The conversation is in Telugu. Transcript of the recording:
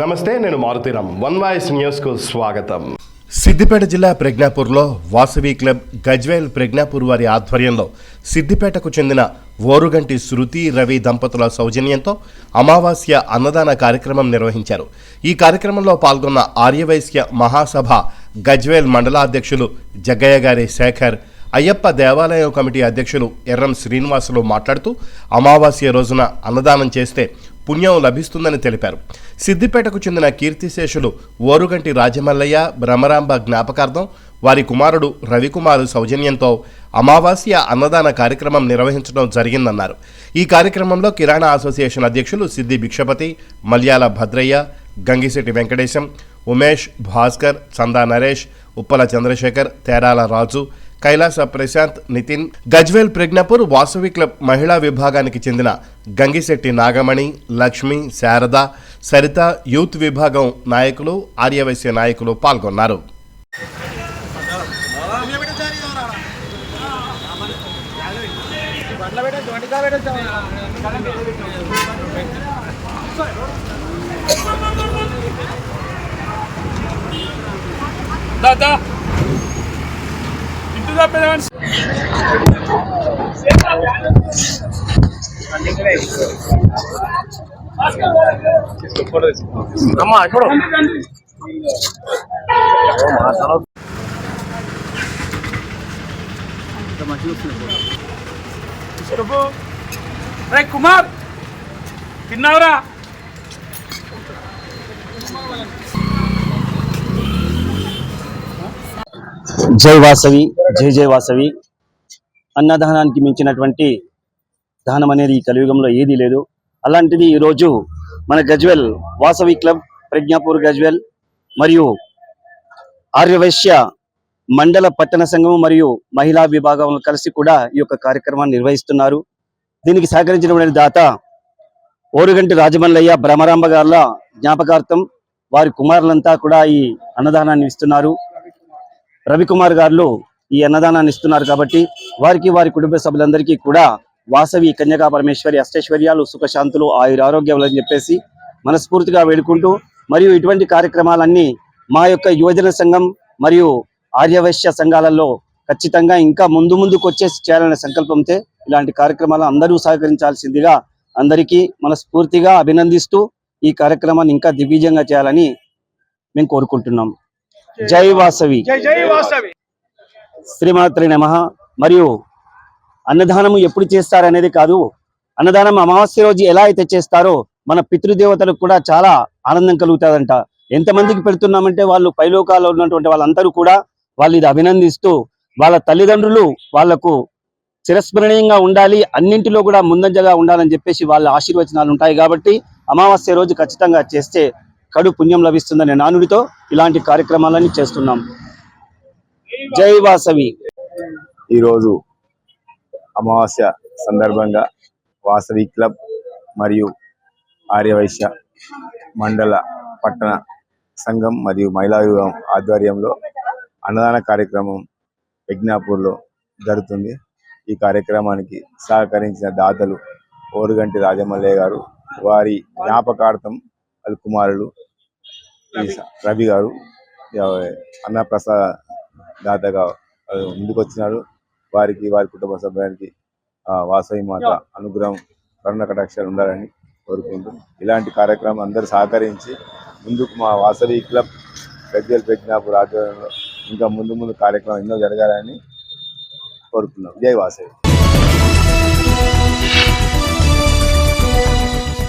నమస్తే నేను మారుతీరామ్ వన్ వాయిస్ న్యూస్కు స్వాగతం. సిద్దిపేట జిల్లా ప్రజ్ఞాపూర్లో వాసవి క్లబ్ గజ్వేల్ ప్రజ్ఞాపూర్ వారి ఆధ్వర్యంలో సిద్దిపేటకు చెందిన ఓరుగంటి శృతి రవి దంపతుల సౌజన్యంతో అమావాస్య అన్నదాన కార్యక్రమం నిర్వహించారు. ఈ కార్యక్రమంలో పాల్గొన్న ఆర్యవైశ్య మహాసభ గజ్వేల్ మండలాధ్యక్షులు జగ్గయ్య గారి శేఖర్ అయ్యప్ప దేవాలయం కమిటీ అధ్యక్షులు ఎర్రం శ్రీనివాసులు మాట్లాడుతూ అమావాస్య రోజున అన్నదానం చేస్తే పుణ్యం లభిస్తుందని తెలిపారు. సిద్దిపేటకు చెందిన కీర్తిశేషులు ఓరుగంటి రాజమల్లయ్య బ్రహ్మరాంబ జ్ఞాపకార్థం వారి కుమారుడు రవికుమార్ సౌజన్యంతో అమావాస్య అన్నదాన కార్యక్రమం నిర్వహించడం జరిగిందన్నారు. ఈ కార్యక్రమంలో కిరాణా అసోసియేషన్ అధ్యక్షులు సిద్ది భిక్షపతి మల్యాల భద్రయ్య గంగిశెట్టి వెంకటేశం ఉమేష్ భాస్కర్ చందా నరేష్ ఉప్పల చంద్రశేఖర్ తేరాల రాజు కైలాస ప్రశాంత్ నితిన్ గజ్వేల్ ప్రజ్ఞాపూర్ వాసవి క్లబ్ మహిళా విభాగానికి చెందిన గంగిశెట్టి నాగమణి లక్ష్మి శారద సరిత యూత్ విభాగం నాయకులు ఆర్యవైశ్య నాయకులు పాల్గొన్నారు. దాదా అమ్మా ఇప్పుడు రే కుమార్ తిన్నావురా? జై వాసవి జై జై వాసవి. అన్నదానానికి మించినటువంటి దానం అనేది ఈ కలియుగంలో ఏదీ లేదు. అలాంటిది ఈరోజు మన గజ్వెల్ వాసవి క్లబ్ ప్రజ్ఞాపూర్ గజ్వెల్ మరియు ఆర్యవైశ్య మండల పట్టణ సంఘం మరియు మహిళా విభాగం కలిసి కూడా ఈ యొక్క కార్యక్రమాన్ని నిర్వహిస్తున్నారు. దీనికి సహకరించినటువంటి దాత ఓరుగంటి రాజమల్లయ్య భ్రమరాంబ గార్ల జ్ఞాపకార్థం వారి కుమారులంతా కూడా ఈ అన్నదానాన్ని ఇస్తున్నారు. రవికుమార్ గారు ఈ అన్నదానాన్ని ఇస్తున్నారు కాబట్టి వారికి వారి కుటుంబ సభ్యులందరికీ కూడా వాసవి కన్యకా పరమేశ్వరి అష్టైశ్వర్యాలు సుఖశాంతులు ఆయుర ఆరోగ్యాలు అని చెప్పేసి మనస్ఫూర్తిగా వేడుకుంటూ మరియు ఇటువంటి కార్యక్రమాలన్నీ మా యొక్క యువజన సంఘం మరియు ఆర్యవైశ్య సంఘాలలో ఖచ్చితంగా ఇంకా ముందు ముందుకు వచ్చేసి చేయాలనే సంకల్పంతో ఇలాంటి కార్యక్రమాలు అందరూ సహకరించాల్సిందిగా అందరికీ మనస్ఫూర్తిగా అభినందిస్తూ ఈ కార్యక్రమాన్ని ఇంకా దిగ్విజయంగా చేయాలని మేము కోరుకుంటున్నాం. జై వాసవి. శ్రీమాత్రి నమ. మరియు అన్నదానము ఎప్పుడు చేస్తారనేది కాదు అన్నదానం అమావాస్య రోజు ఎలా అయితే చేస్తారో మన పితృదేవతలకు కూడా చాలా ఆనందం కలుగుతుందంట ఎంతమందికి పెడుతున్నామంటే వాళ్ళు పైలోకాల్లో ఉన్నటువంటి వాళ్ళందరూ కూడా వాళ్ళు ఇది అభినందిస్తూ వాళ్ళ తల్లిదండ్రులు వాళ్ళకు చిరస్మరణీయంగా ఉండాలి అన్నింటిలో కూడా ముందంజగా ఉండాలని చెప్పేసి వాళ్ళ ఆశీర్వచనాలు ఉంటాయి కాబట్టి అమావాస్య రోజు ఖచ్చితంగా చేస్తే కడు పుణ్యం లభిస్తుందనే నానుడితో ఇలాంటి కార్యక్రమాలన్నీ చేస్తున్నాం. జై వాసవి. ఈరోజు అమావాస్య సందర్భంగా వాసవి క్లబ్ మరియు ఆర్యవైశ్య మండల పట్టణ సంఘం మరియు మహిళా విభాగం ఆధ్వర్యంలో అన్నదాన కార్యక్రమం యజ్ఞాపూర్లో జరుగుతుంది. ఈ కార్యక్రమానికి సహకరించిన దాతలు ఓరుగంటి రాజమల్లయ్య గారు వారి జ్ఞాపకార్థం వాళ్ళ కుమారులు రవి గారు అన్నప్రసాద దాతగా ముందుకు వచ్చినారు వారికి వారి కుటుంబ సభ్యులకి ఆ, వాసవి మాత అనుగ్రహం కరుణ కటాక్షాలు ఉండాలని కోరుకుంటూ ఇలాంటి కార్యక్రమం అందరూ సహకరించి ముందుకు మా వాసవి క్లబ్ పెద్దలు పెట్టినప్పుడు ఆధ్వర్యంలో ఇంకా ముందు ముందు కార్యక్రమం ఎన్నో జరగాలని కోరుకున్నాం జై వాసవి.